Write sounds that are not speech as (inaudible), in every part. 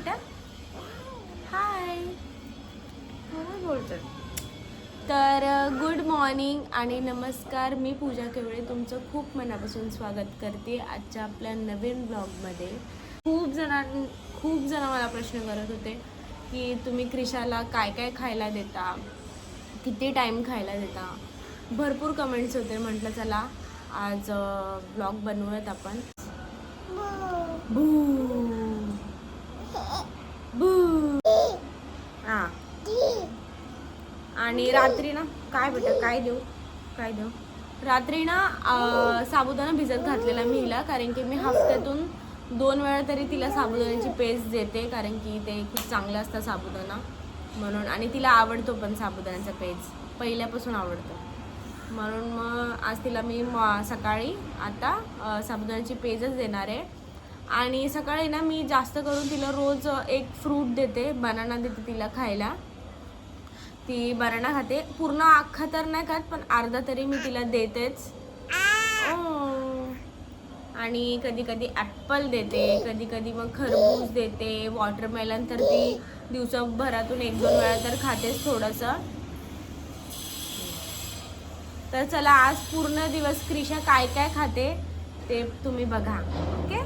बेटा हाय बोलतोय तर गुड मॉर्निंग आणि नमस्कार. मी पूजा केवळे तुमचं खूप मनापासून स्वागत करते आजच्या आपल्या नवीन ब्लॉगमध्ये खूप जणां खूप जण मला प्रश्न करत होते की तुम्ही क्रिशाला काय काय खायला देता? किती टाईम खायला देता? भरपूर कमेंट्स होते. म्हटलं चला आज ब्लॉग बनवूयात आपण. आणि रात्री ना काय बेटा काय देऊ? काय देऊ? रात्री ना साबुदाणा भिजत घातलेला मी हिला कारण की मी हफ्त्यातून दोन वेळा तरी तिला साबुदाण्याची पेस्ट देते कारण की ते खूप चांगलं असतं साबुदाणा म्हणून. आणि तिला आवडतो पण साबुदाण्याचा पेस्ट. पहिल्यापासून आवडतो. म्हणून मग आज तिला मी म- सकाळी आता साबुदाण्याची पेजच देणार आहे. आणि सकाळी ना मी जास्त करून तिला रोज एक फ्रूट देते बनाना देते तिला खायला. ती बनाना खाते पूर्ण अख्खा तर नाही खात पण अर्धा तरी मी तिला देतेच. आणि कधी कधी ॲप्पल देते कधी कधी मग खरबूज देते वॉटरमेलन तर ती दिवसाभरातून एक दोन वेळा तर खातेच थोडंसं. तर चला आज पूर्ण दिवस क्रिशा काय काय खाते ते तुम्ही बघा. ओके?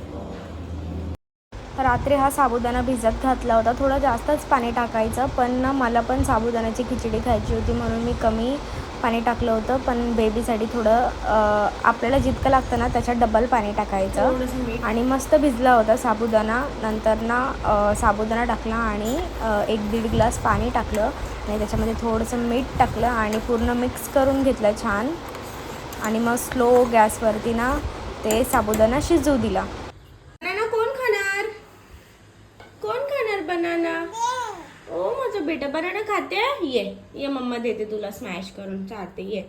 रात्री हा साबुदाणा भिजत घातला होता. थोडं जास्तच पाणी टाकायचं पण ना मला पण साबुदाण्याची खिचडी खायची होती म्हणून मी कमी पाणी टाकलं होतं. पण बेबीसाठी थोडं आपल्याला जितकं लागतं ना त्याच्यात डबल पाणी टाकायचं. आणि मस्त भिजला होता साबुदाणा. नंतर ना साबुदाणा टाकला आणि एक दीड ग्लास पाणी टाकलं. आणि त्याच्यामध्ये थोडंसं मीठ टाकलं आणि पूर्ण मिक्स करून घेतलं छान. आणि मग स्लो गॅसवरती ना ते साबुदाणा शिजवू दिला. बनाना ओ माझं बेटा बनाना खाते? ये ये मम्मा देते तुला स्मॅश करून चाहते ये.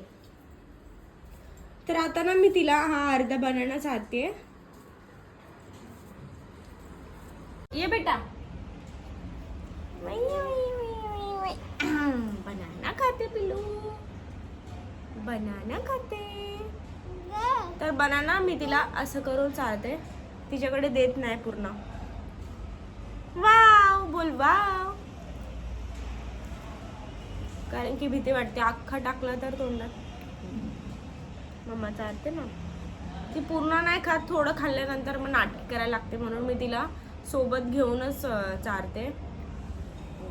तर आता ना मी तिला हा अर्धा बनाना चाहते. ये बेटा. बनाना खाते पिलू बनाना खाते. तर बनाना मी तिला असं करून चालते. तिच्याकडे देत नाही पूर्ण. वा बोलवाव कारण की भीती वाटते अख्खा टाकला तर तोंडात. मम्मा चालते ना. ती पूर्ण नाही खात थोडं खाल्ल्यानंतर मग नाटक करायला लागते म्हणून मी तिला सोबत घेऊनच चारते.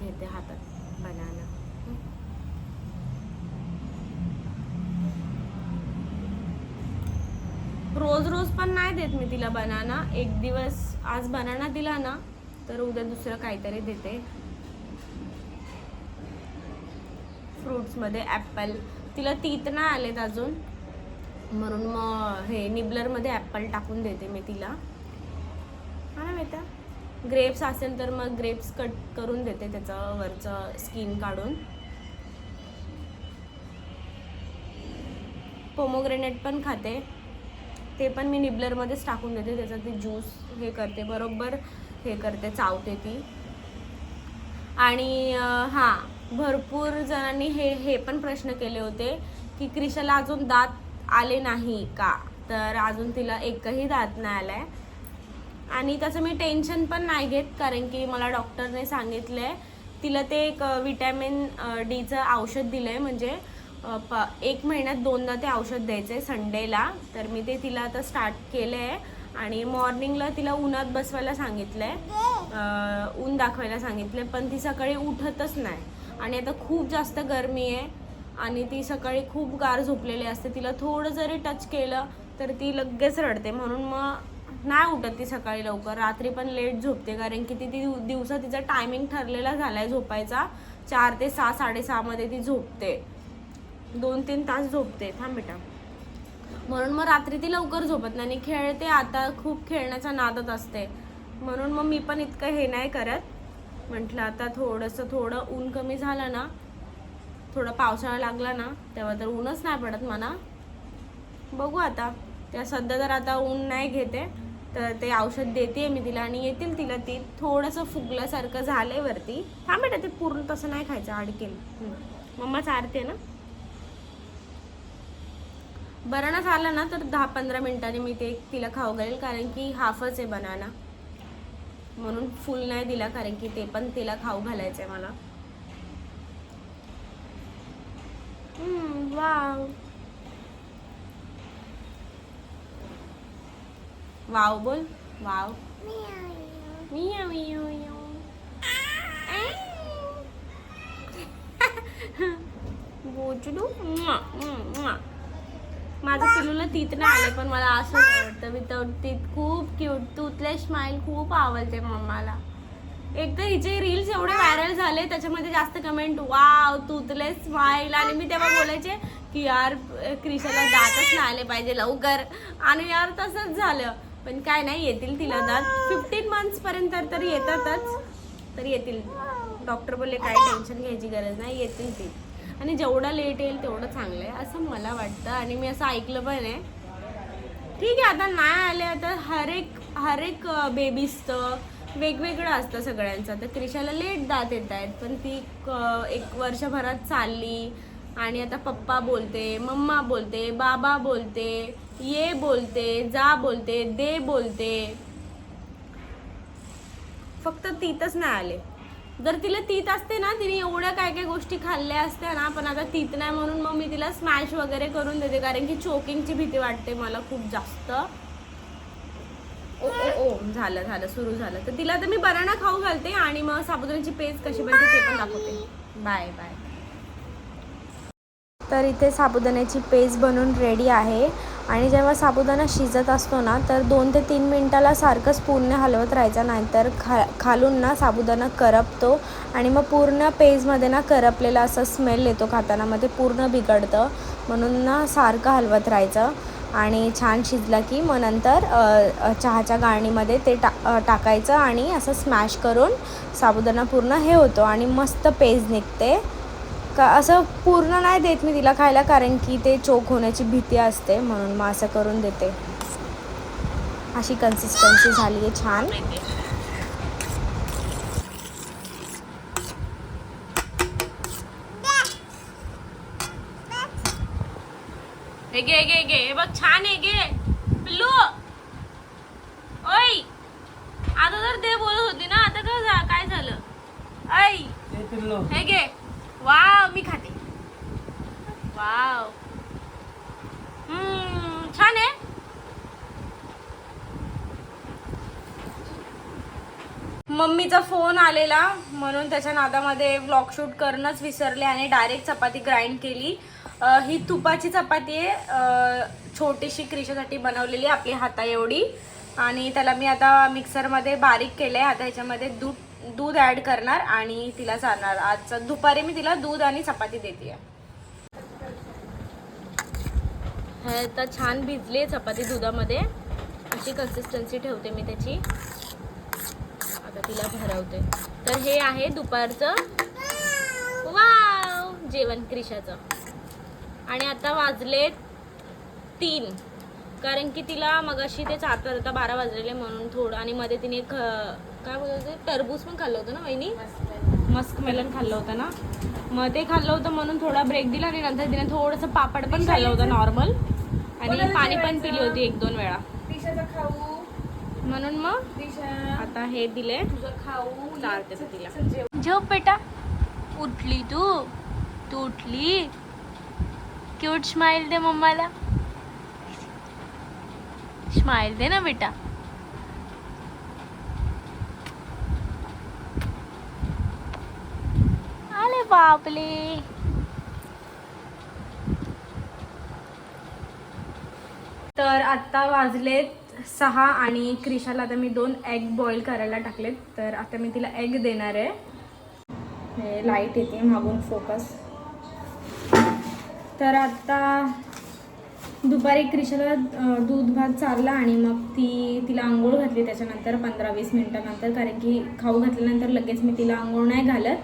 घेते हातात बनाना रोज रोज पण नाही देत मी तिला बनाना एक दिवस आज बनाना दिला ना तर उद्या दुसरं काहीतरी देते. फ्रुट्समध्ये ॲपल. तिला तीत नाही आलेत अजून. म्हणून मग हे निबलरमध्ये ॲपल टाकून देते मी तिला. हा ना बेटा ग्रेप्स असेल तर मग ग्रेप्स कट करून देते त्याचं वरचं स्किन काढून. पोमोग्रेनेट पण खाते. ते पण मी निबलरमध्येच टाकून देते. त्याचा ते ज्यूस हे करते. बरोबर? हे करते चावते ती. आणि हां भरपूर जणांनी हे हे पण प्रश्न केले होते की क्रिशाला अजून दात आले नाही का? तर अजून तिला एकही दात नाही आलाय. आणि त्याचं मी टेन्शन पण नाही घेत कारण की मला डॉक्टरने सांगितलं आहे तिला ते एक विटॅमिन डीचं औषध दिलं आहे म्हणजे प एक महिन्यात दोनदा ते औषध द्यायचं आहे संडेला. तर मी ते तिला आता स्टार्ट केलं आहे आणि मॉर्निंगला तिला उन्हात बसवायला सांगितलं आहे ऊन दाखवायला सांगितलं आहे पण ती सकाळी उठतच नाही. आणि आता खूप जास्त गरमी आहे आणि ती सकाळी खूप गार झोपलेली असते. तिला थोडं जरी टच केलं तर ती लगेच रडते. म्हणून मग नाही उठत ती सकाळी लवकर. रात्री पण लेट झोपते कारण की ती ती दिवसा तिचा टायमिंग ठरलेला झाला आहे झोपायचा. चार ते सहा साडेसहामध्ये ती झोपते. दोन तीन तास झोपते. थांब बेटा. म्हणून मग रात्री ती लवकर झोपत नाही आणि खेळते आता खूप खेळण्याचा नादत असते. म्हणून मग मी पण इतकं हे नाही करत. म्हटलं आता थोडंसं थोडं ऊन कमी झालं ना थोडा पावसाळा लागला ना तेव्हा तर ऊनच नाही पडत म्हणा बघू आता. त्या सध्या तर आता ऊन नाही घेते तर ते औषध देते मी तिला आणि येतील तिला ती. थोडंसं फुगल्यासारखं झालंय वरती. थांब बेटा ते पूर्ण तसं नाही खायचं अडकेल मम्मा चारते ना? बनाना झाला ना तर दहा पंधरा मिनिटांनी मी ते तिला खाऊ घालेल कारण की हाफच आहे बनाना. म्हणून फुल नाही दिला कारण की ते पण तिला खाऊ घालायचं आहे मला वाव. वाव बोल वाव. Meow, meow, meow. (laughs) बोचडू. माझं पिलूला तिथनं नाही आले पण मला असं आवडतं. तर तीत खूप क्यूट तुतले स्माईल खूप आवडते मम्माला. एक तर हिचे रील्स एवढे व्हायरल झाले त्याच्यामध्ये जास्त कमेंट वाव तुतले स्माईल आणि मी तेव्हा बोलायचे की यार क्रिशाला दातच नाही आले पाहिजे लवकर. आणि यार तसंच झालं. पण काय नाही येतील तिला दात. फिफ्टीन मंथ्स पर्यंत तर येतातच. तर येतील. डॉक्टर बोलले काय टेन्शन घ्यायची गरज नाही येतील ती. आणि जेवढं लेट येईल तेवढं चांगलं आहे असं मला वाटतं. आणि मी असं ऐकलं पण आहे. ठीक आहे आता नाही आले आता हर एक हर एक बेबीजचं वेगवेगळं असतं सगळ्यांचं. तर क्रिशाला लेट दात येत आहेत पण ती एक वर्षभरात चालली. आणि आता पप्पा बोलते मम्मा बोलते बाबा बोलते ये बोलते जा बोलते दे बोलते. फक्त तीतच नाही आले. जर तिला तीत असते ना तिने एवढ्या काय काय गोष्टी खाल्ल्या असत्या ना पण आता तीत नाही म्हणून मग मी तिला स्मॅश वगैरे करून देते कारण की चोकिंगची भीती वाटते मला खूप जास्त. ओ ओ ओ झालं झालं सुरू झालं. तर तिला तर मी बनाना खाऊ घालते आणि मग साबुदाण्याची पेज कशी बनते ते पण दाखवते. बाय बाय तर इथे साबुदाण्याची पेज बनून रेडी आहे. आणि जेव्हा साबुदाणा शिजत असतो ना तर दोन ते तीन मिनटाला सारखं स्पूनने हलवत राहायचं नाहीतर खा खालून ना साबुदाणा करपतो आणि मग पूर्ण पेजमध्ये ना करपलेला असा स्मेल येतो खाताना मग ते पूर्ण बिघडतं. म्हणून ना सारखं हलवत राहायचं आणि छान शिजला की मग नंतर चहाच्या गाळणीमध्ये ते टा टाकायचं आणि असं स्मॅश करून साबुदाणा पूर्ण हे होतो आणि मस्त पेज निघते. का असं पूर्ण नाही देत मी तिला खायला कारण की ते चोक होण्याची भीती असते म्हणून मग असं करून देते. अशी कन्सिस्टन्सी झाली आहे छान. हे घे घे हे बघ छान आहे घे. पिल्लू. ओय. आता तर दे बोलत होती ना आता काय झालं? ऐ हे घे. वाव मी खाते. वाव. हम्म, छान आहे. मम्मीचा फोन आलेला म्हणून त्याच्या नादामध्ये व्लॉग शूट करणंच विसरले आणि डायरेक्ट चपाती ग्राइंड केली. ही तुपाची चपाती आहे. छोटीशी क्रिशासाठी बनवलेली आपली हाता एवढी आणि त्याला मी आता मिक्सरमध्ये बारीक केलं आहे आता ह्याच्यामध्ये दूध दूध ॲड करणार आणि तिला चालणार आज दुपारी मी तिला दूध आणि चपाती देते. हे तर छान भिजली आहे चपाती दुधामध्ये. अशी कन्सिस्टन्सी ठेवते मी त्याची. आता तिला भरवते. तर हे आहे दुपारचं. वाव! जेवण क्रिशाचं. आणि आता वाजले तीन. कारण की तिला मगाशी ते चार आता बारा वाजलेले म्हणून थोडं आणि मध्ये तिने ख काय बोलत टरबूज पण खाल्लं होतं ना वहिनी? मस्क मेलन खाल्लं होतं ना? मग ते खाल्लं होतं म्हणून थोडा ब्रेक दिला आणि नंतर तिने थोडंसं पापड पण खाल्लं होतं नॉर्मल आणि पाणी पण पिली होती एक दोन वेळा. म्हणून मग आता हे दिले. चालते तर तिला. झोप बेटा. उठली तू. तू उठली. क्यूट स्माइल दे मम्माला. स्माइल दे ना बेटा आले बापले तर आत्ता वाजलेत सहा आणि क्रिशाला आता मी दोन एग बॉईल करायला टाकलेत. तर आता मी तिला एग देणार आहे. हे लाइट येते मागून फोकस तर आता दुपारी क्रिशाला दूध भात चालला आणि मग ती तिला आंघोळ घातली त्याच्यानंतर पंधरा वीस मिनटानंतर कारण की खाऊ घातल्यानंतर लगेच मी तिला आंघोळ नाही घालत.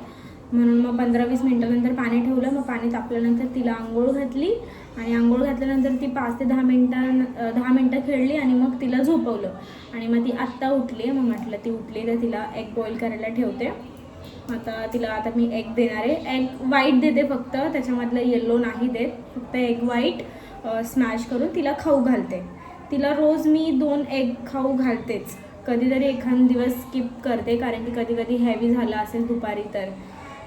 म्हणून मग पंधरा वीस मिनटानंतर पाणी ठेवलं. मग पाणी तापल्यानंतर तिला आंघोळ घातली. आणि आंघोळ घातल्यानंतर ती पाच ते दहा मिनटां दहा मिनटं खेळली आणि मग तिला झोपवलं. आणि मग ती आत्ता उठली. मग म्हटलं ती उठली तर तिला एग बॉईल करायला ठेवते. आता तिला आता मी एग देणार आहे. एग व्हाईट देते फक्त. त्याच्यामधलं येल्लो नाही देत. फक्त एग व्हाईट स्मॅश करून तिला खाऊ घालते. तिला रोज मी दोन एग खाऊ घालतेच. कधीतरी एखाद दिवस स्किप करते. कारण की कधी कधी हेवी झालं असेल दुपारी तर.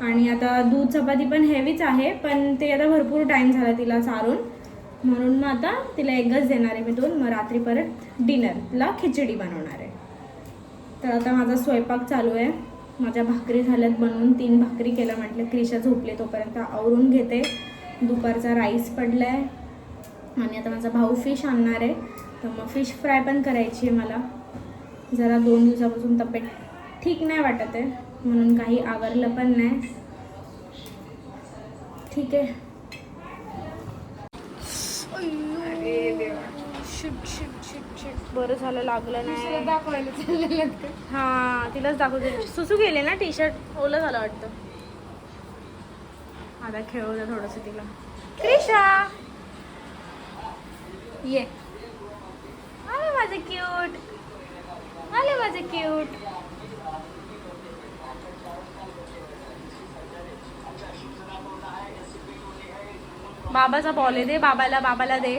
आणि आता दूध चपाती पण हेवीच आहे पण ते आता भरपूर टाईम झाला तिला चारून. म्हणून मग आता तिला एकच देणार आहे मी दोन मग रात्री परत डिनरला खिचडी बनवणार आहे. तर आता माझा स्वयंपाक चालू आहे. माझ्या भाकरी झाल्यात बनवून तीन भाकरी केल्या म्हटलं क्रिशा झोपले तोपर्यंत आवरून घेते. दुपारचा राईस पडला आहे आणि आता माझा भाऊ फिश आणणार आहे. तर मग फिश फ्राय पण करायची आहे मला. जरा दोन दिवसापासून तब्येत ठीक नाही वाटत आहे. म्हणून काही आवरलं पण नाही. ठीक आहे. बरं झालं लागलं नाही. हा तिलाच दाखवते सुसू गेले ना टी शर्ट ओलं झालं वाटतं. आता खेळू द्या थोडंसं तिला. क्रिशा ये. आले माझे क्यूट आले माझे क्यूट बाबाचा बॉल आहे दे बाबाला बाबाला दे.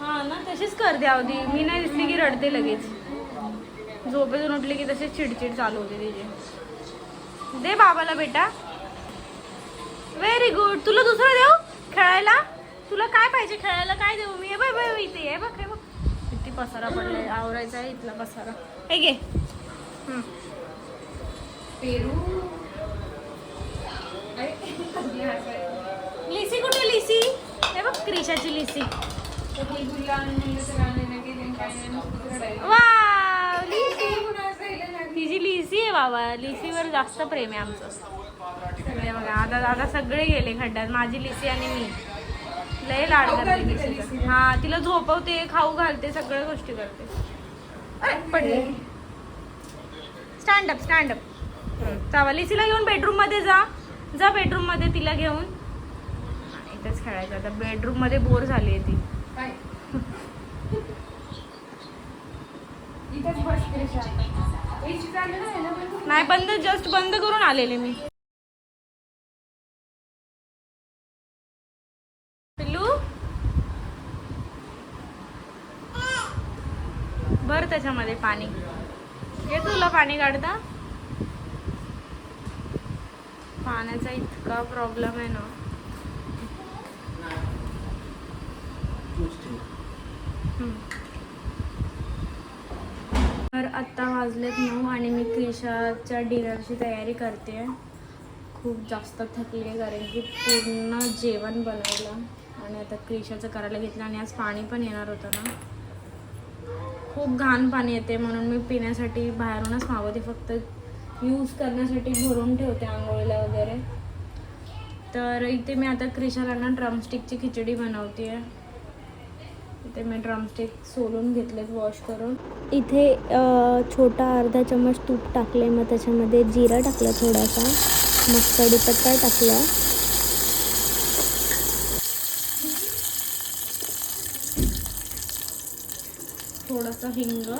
हा ना तशीच करते अवधी. मी नाही दिसली की रडते लगेच. झोपेतून उठली की तशीच चिडचिड चालू होते तिची. दे बाबाला बेटा. व्हेरी गुड तुला दुसरं देऊ? खेळायला? तुला काय पाहिजे खेळायला? काय देऊ मी? बघ बघ इथे बघ हे बघ. किती पसारा पडलाय. आवरायचा आहे इथला पसारा. हे घे. हं. लिसी कुठे लिसी? हे बघ क्रिशाची लिसी. वा लिसी. तिची लिसी आहे बाबा लिसीवर जास्त प्रेम आहे आमचं. सगळे बघा आता आता सगळे गेले खड्ड्यात माझी लिसी आणि मी. लय लाड करते लिसीचा. हा तिला झोपवते खाऊ घालते सगळ्या गोष्टी करते. पडले स्टँड अप स्टँड अप चावा लिसीला घेऊन बेडरूममध्ये जा. जा बेडरूममध्ये तिला घेऊन. इथेच खेळायचं. आता बेडरूममध्ये बोर झाली आहे ती. (laughs) नाही बंद जस्ट बंद करून आलेले मी. पिल्लू? भर त्याच्यामध्ये पाणी. ये तुला पाणी काढता. पाण्याचा इतका प्रॉब्लेम आहे ना. तर आत्ता वाजलेत नऊ आणि मी क्रिशाच्या डिनरची तयारी करते. खूप जास्त थकली आहे कारण की पूर्ण जेवण बनवलं आणि आता क्रिशाचं करायला घेतलं आणि आज पाणी पण येणार होतं ना. खूप घाण पाणी येते म्हणून मी पिण्यासाठी बाहेरूनच मागवते. फक्त यूज करण्यासाठी भरून ठेवते आंघोळीला वगैरे. तर इथे मी आता क्रिशाला ना ड्रमस्टिकची खिचडी बनवते आहे इथे मी ड्रमस्टिक सोलून घेतलेत वॉश करून. इथे छोटा अर्धा चमच तूप टाकले मग त्याच्यामध्ये जिरा टाकला थोडासा. मग कढीपत्ता टाकला. थोडंसं हिंग.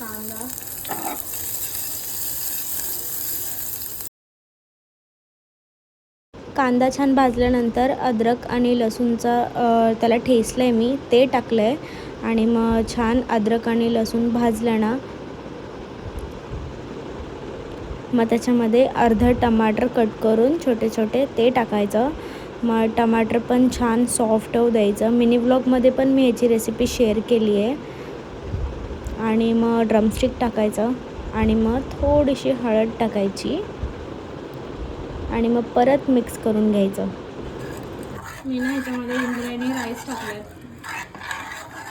कांदा कांदा छान भाजल्यानंतर अद्रक आणि लसूणचा त्याला ठेसलं आहे मी ते टाकलं आहे आणि मग छान अद्रक आणि लसूण भाजलं ना मग त्याच्यामध्ये अर्धं टमाटर कट करून छोटे छोटे ते टाकायचं. मग टमाटर पण छान सॉफ्ट होऊ द्यायचं. मिनी ब्लॉगमध्ये पण मी ह्याची रेसिपी शेअर केली आहे आणि मग ड्रमस्टिक टाकायचं आणि मग थोडीशी हळद टाकायची आणि मग परत मिक्स करून घ्यायचं. मी ना ह्याच्यामध्ये इंद्रायणी राईस टाकले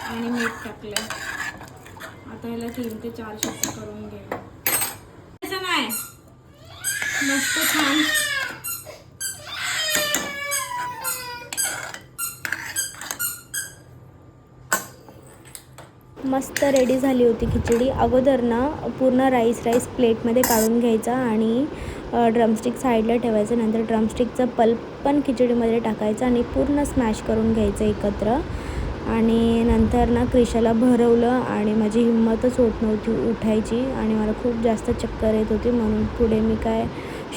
आणि मीठ टाकलं आता ह्याला तीन ते चार शिफ्ट करून घे नाही. मस्त छान. मस्त रेडी झाली होती खिचडी. अगोदर ना पूर्ण राईस राईस प्लेटमध्ये काढून घ्यायचा आणि ड्रमस्टिक साईडला ठेवायचं. नंतर ड्रमस्टिकचं पल्प पण खिचडीमध्ये टाकायचं आणि पूर्ण स्मॅश करून घ्यायचं एकत्र. आणि नंतर ना क्रिशाला भरवलं आणि माझी हिंमतच होत नव्हती उठायची आणि मला खूप जास्त चक्कर येत होती. म्हणून पुढे मी काय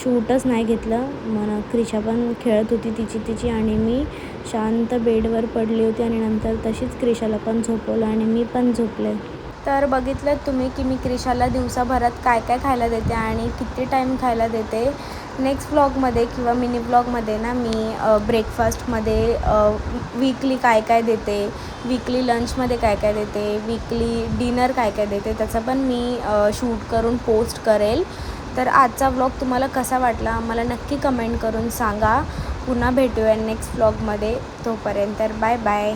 शूटच नाही घेतलं. मला क्रिशा पण खेळत होती तिची तिची आणि मी शांत बेडवर पडली होती आणि नंतर तशीच क्रिशाला पण झोपवलं आणि मी पण झोपले. तर बघितलं तुम्ही की मी क्रिशाला दिवसाभरात काय काय खायला देते आणि किती टाईम खायला देते. नेक्स्ट ब्लॉगमध्ये किंवा मिनी ब्लॉगमध्ये ना मी ब्रेकफास्टमध्ये वीकली काय काय देते वीकली लंचमध्ये काय काय देते वीकली डिनर काय काय देते त्याचं पण मी शूट करून पोस्ट करेल. तर आजचा ब्लॉग तुम्हाला कसा वाटला? मला नक्की कमेंट करून सांगा. पुन्हा भेटूया नेक्स्ट व्लॉगमध्ये तोपर्यंत बाय बाय